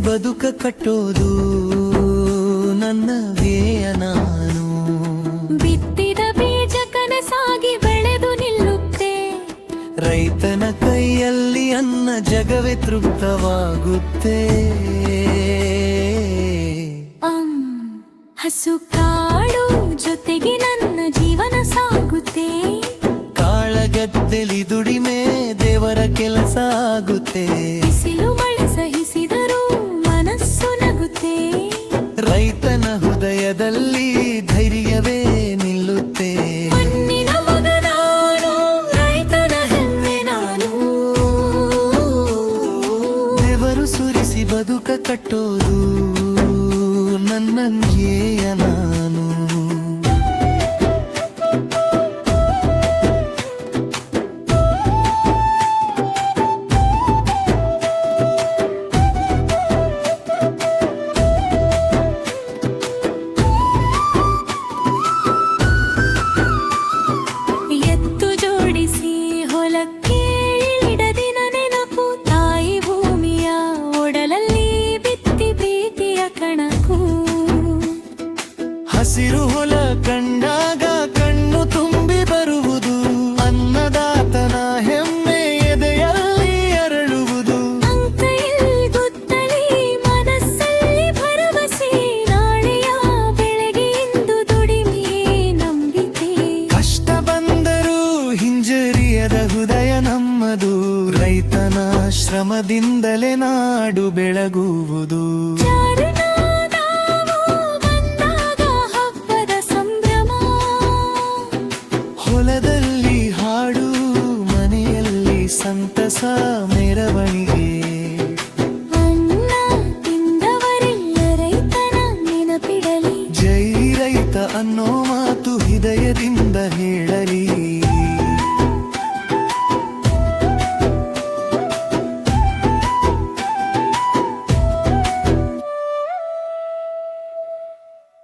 ಬದುಕ ಕಟ್ಟೋದು ನನ್ನ ವೇಯ ನಾನು. ಬಿತ್ತಿದ ಬೀಜ ಕನಸಾಗಿ ಬೆಳೆದು ನಿಲ್ಲುತ್ತೆ. ರೈತನ ಕೈಯಲ್ಲಿ ಅನ್ನ ಜಗವೇ ತೃಪ್ತವಾಗುತ್ತೆ. ಹಸು ಕಾಡು ಜೊತೆಗೆ ನನ್ನ ಜೀವನ ಸಾಗುತ್ತೆ. ಕಾಳಗದ್ದೆಲಿ ದುಡಿಮೆ ದೇವರ ಕೆಲಸ ಆಗುತ್ತೆ. ಬದುಕ ಕಟ್ಟೋದು ನನ್ನ ಹಸಿರು ಹೊಲ ಕಂಡಾಗ ಕಣ್ಣು ತುಂಬಿ ಬರುವುದು. ಅನ್ನದಾತನ ಹೆಮ್ಮೆ ಎದೆಯಲ್ಲಿ ಅರಳುವುದು. ಮನಸ್ಸಲ್ಲಿ ಭರವಸೆ ನಾಳೆಯ ಬೆಳಗ್ಗೆ ಇಂದು ದುಡಿಮೆ ನಂಬಿಕೆ. ಕಷ್ಟ ಬಂದರೂ ಹಿಂಜರಿಯದ ಹೃದಯ ನಮ್ಮದು. ರೈತನ ಶ್ರಮದಿಂದಲೇ ನಾಡು ಬೆಳಗುವುದು. ಸಂತಸ ಮೆರವಣಿಗೆ. ಅನ್ನ ತಿಂದವರೆಲ್ಲ ರೈತನ ನೆನಪಿಡಲಿ. ಜೈ ರೈತ ಅನ್ನೋ ಮಾತು ಹೃದಯದಿಂದ ಹೇಳಲಿ.